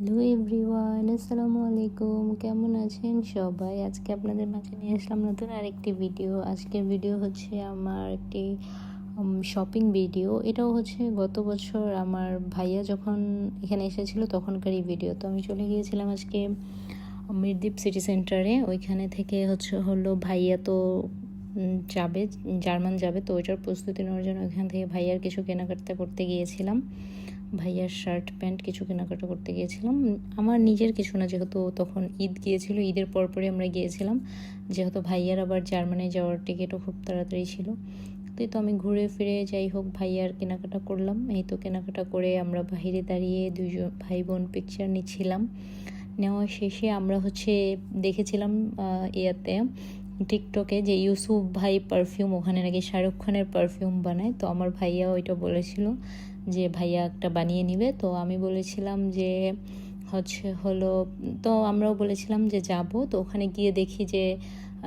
Hello everyone আসসালামু আলাইকুম। কেমন আছেন সবাই? আজকে আপনাদের মাঝে নিয়ে আসলাম নতুন আরেকটি ভিডিও আজকের ভিডিও হচ্ছে আমার একটি শপিং ভিডিও এটাও হচ্ছে গত বছর আমার ভাইয়া যখন এখানে এসেছিল তখনকারই ভিডিও তো আমি চলে গিয়েছিলাম আজকে মিরদ্বীপ সিটি সেন্টারে ওইখানে থেকে হচ্ছে হলো ভাইয়া তো যাবে, জার্মান যাবে। তো ওইটার প্রস্তুতি নেওয়ার জন্য ওইখান থেকে ভাইয়ার কিছু কেনাকাটা করতে গিয়েছিলাম। ভাইয়ার শার্ট, প্যান্ট কিছু কেনাকাটা করতে গিয়েছিলাম। আমার নিজের কিছু না, যেহেতু তখন ঈদ গিয়েছিল, ঈদের পরপরই আমরা গিয়েছিলাম। যেহেতু ভাইয়ার আবার জার্মানি যাওয়ার টিকিটও খুব তাড়াতাড়ি ছিল। তো আমি ঘুরে ফিরে যাই হোক, ভাইয়ার কেনাকাটা করলাম। এই তো কেনাকাটা করে আমরা বাইরে দাঁড়িয়ে দুজন ভাই বোন পিকচার নিচ্ছিলাম। নেওয়া শেষে আমরা হচ্ছে দেখেছিলাম ইয়াতে টিকটকে যে ইউসুফ ভাই পারফিউম ওখানে নাকি শাহরুখ খানের পারফিউম বানায়। তো আমার ভাইয়া ওইটা বলেছিল। যে ভাইয়া একটা বানিয়ে নিবে, তো আমি বলেছিলাম যে হচ্ছে হলো, তো আমরাও বলেছিলাম যে যাব। তো ওখানে গিয়ে দেখি যে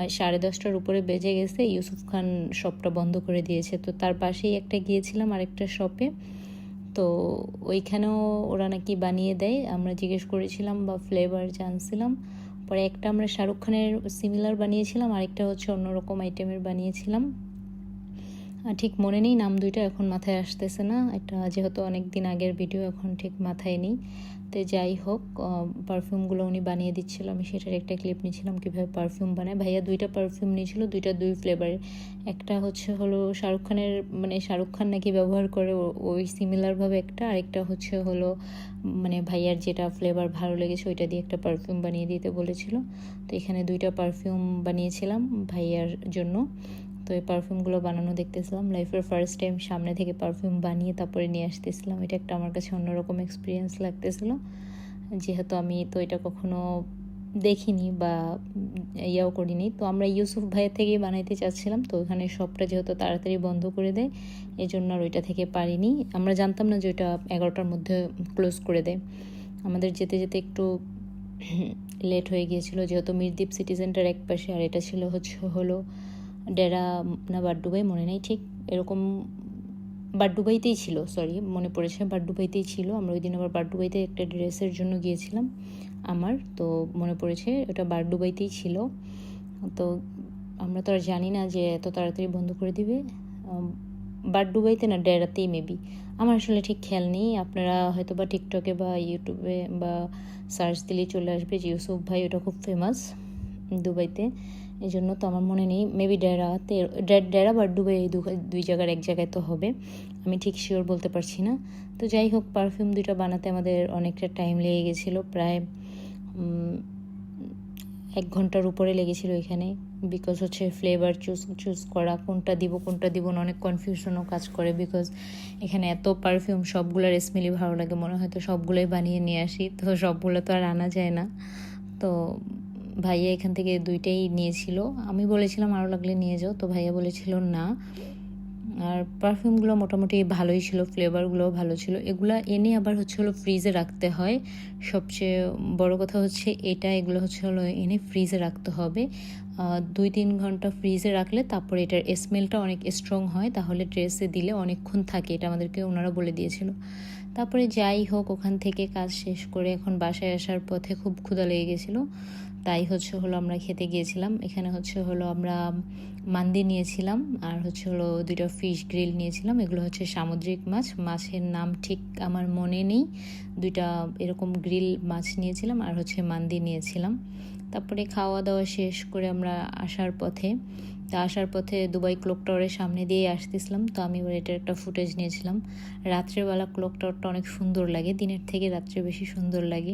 সাড়ে দশটার উপরে বেজে গেছে, ইউসুফ খান শপটা বন্ধ করে দিয়েছে। তো তার পাশেই একটা গিয়েছিলাম আরেকটা শপে। তো ওইখানেও ওরা নাকি বানিয়ে দেয়। আমরা জিজ্ঞেস করেছিলাম বা ফ্লেভার জানছিলাম। পরে একটা আমরা শাহরুখ খানের সিমিলার বানিয়েছিলাম, আরেকটা হচ্ছে অন্যরকম আইটেমের বানিয়েছিলাম। ঠিক মনে নেই, নাম দুইটা এখন মাথায় আসতেছে না। এটা যেহেতু অনেক দিন আগের ভিডিও, এখন ঠিক মাথায় নেই। তো যাই হোক পারফিউমগুলো উনি বানিয়ে দিচ্ছিল, আমি সেটার একটা ক্লিপ নিয়েছিলাম কীভাবে পারফিউম বানায়। ভাইয়া দুইটা পারফিউম নিয়েছিল, দুইটা দুই ফ্লেভারের একটা হচ্ছে হলো শাহরুখ খানের মানে শাহরুখ খান নাকি ব্যবহার করে ওই সিমিলারভাবে একটা। আরেকটা হচ্ছে হলো মানে ভাইয়ার যেটা ফ্লেভার ভালো লেগেছে, ওইটা দিয়ে একটা পারফিউম বানিয়ে দিতে বলেছিল। তো এখানে দুইটা পারফিউম বানিয়েছিলাম ভাইয়ার জন্য। তো এই পারফিউমগুলো বানানো দেখতেছিলাম। লাইফের ফার্স্ট টাইম সামনে থেকে পারফিউম বানিয়ে তারপরে নিয়ে আসতেছিলাম। এটা একটা আমার কাছে অন্যরকম এক্সপিরিয়েন্স লাগতেছিল। যেহেতু আমি তো এটা কখনো দেখিনি বা ইয়াও করিনি। তো আমরা ইউসুফ ভাইয়ের থেকেই বানাইতে চাচ্ছিলাম। তো ওখানে সবটা যেহেতু তাড়াতাড়ি বন্ধ করে দেয় এই জন্য আর ওইটা থেকে পারিনি। আমরা জানতাম না যে ওইটা এগারোটার মধ্যে ক্লোজ করে দেয়। আমাদের যেতে যেতে একটু লেট হয়ে গিয়েছিল। যেহেতু মিরদ্বীপ সিটি সেন্টার এক পাশে আর এটা ছিল হচ্ছে হলো ডেরা না বাড্ডুবাই, মনে নেই ঠিক, এরকম বাড্ডুবাইতেই ছিল সরি মনে পড়েছে, বাড্ডুবাইতেই ছিল। আমরা ওই দিন আবার বাড্ডুবাইতে একটা ড্রেসের জন্য গিয়েছিলাম আমার, তো মনে পড়েছে ওটা বাড্ডুবাইতেই ছিল। তো আমরা তো আর জানি না যে এত তাড়াতাড়ি বন্ধ করে দিবে। বাড্ডুবাইতে না ডেরাতেই মেবি আমার আসলে ঠিক খেয়াল নেই, আপনারা হয়তো বা টিকটকে বা ইউটিউবে বা সার্চ দিলেই চলে আসবে যে ইউসুফ ভাই ওটা খুব ফেমাস দুবাইতে। এই জন্য তো আমার মনে নেই। মেবি ডেরাতে, ডেরা বা ডুবে এই দুই জায়গার এক জায়গায় তো হবে। আমি ঠিক শিওর বলতে পারছি না। তো যাই হোক পারফিউম দুটো বানাতে আমাদের অনেকটা টাইম লেগে গেছিল। প্রায় এক ঘণ্টার উপরে লেগেছিল এখানে। বিকজ হচ্ছে ফ্লেভার চুজ চুজ করা, কোনটা দিব কোনটা দিব না, অনেক কনফিউশনও কাজ করে। বিকজ এখানে এত পারফিউম সবগুলোর স্মেলই ভালো লাগে। মনে হয় তো সবগুলোই বানিয়ে নিয়ে আসি। তো সবগুলো তো আর আনা যায় না। তো ভাইয়া এখান থেকে দুইটাই নিয়েছিল। আমি বলেছিলাম আরও লাগলে নিয়ে যাও, তো ভাইয়া বলেছিল না। আর পারফিউমগুলো মোটামুটি ভালোই ছিল ফ্লেভারগুলোও ভালো ছিল। এগুলো এনে আবার হচ্ছে হলো ফ্রিজে রাখতে হয়। সবচেয়ে বড় কথা হচ্ছে এটা, এগুলো হচ্ছে হলো এনে ফ্রিজে রাখতে হবে। দুই তিন ঘণ্টা ফ্রিজে রাখলে তারপরে এটার স্মেলটা অনেক স্ট্রং হয়, তাহলে ড্রেসে দিলে অনেকক্ষণ থাকে, এটা আমাদেরকে ওনারা বলে দিয়েছিল। তারপরে যাই হোক, ওখান থেকে কাজ শেষ করে এখন বাসায় আসার পথে খুব ক্ষুধা লেগে গেছিল। তাই হচ্ছে হলো আমরা খেতে গিয়েছিলাম। এখানে হচ্ছে হলো আমরা মান্দি নিয়েছিলাম আর হচ্ছে হলো দুইটা ফিশ গ্রিল নিয়েছিলাম। এগুলো হচ্ছে সামুদ্রিক মাছ। মাছের নাম ঠিক আমার মনে নেই। দুইটা এরকম গ্রিল মাছ নিয়েছিলাম আর হচ্ছে মান্দি নিয়েছিলাম। তারপরে খাওয়া দাওয়া শেষ করে আমরা আসার পথে, তা আসার পথে দুবাই ক্লক টাওয়ারের সামনে দিয়ে আসতেছিলাম। তো আমি এবার এটার একটা ফুটেজ নিয়েছিলাম। রাত্রেবেলা ক্লক টাওয়ারটা অনেক সুন্দর লাগে। দিনের থেকে রাত্রে বেশি সুন্দর লাগে।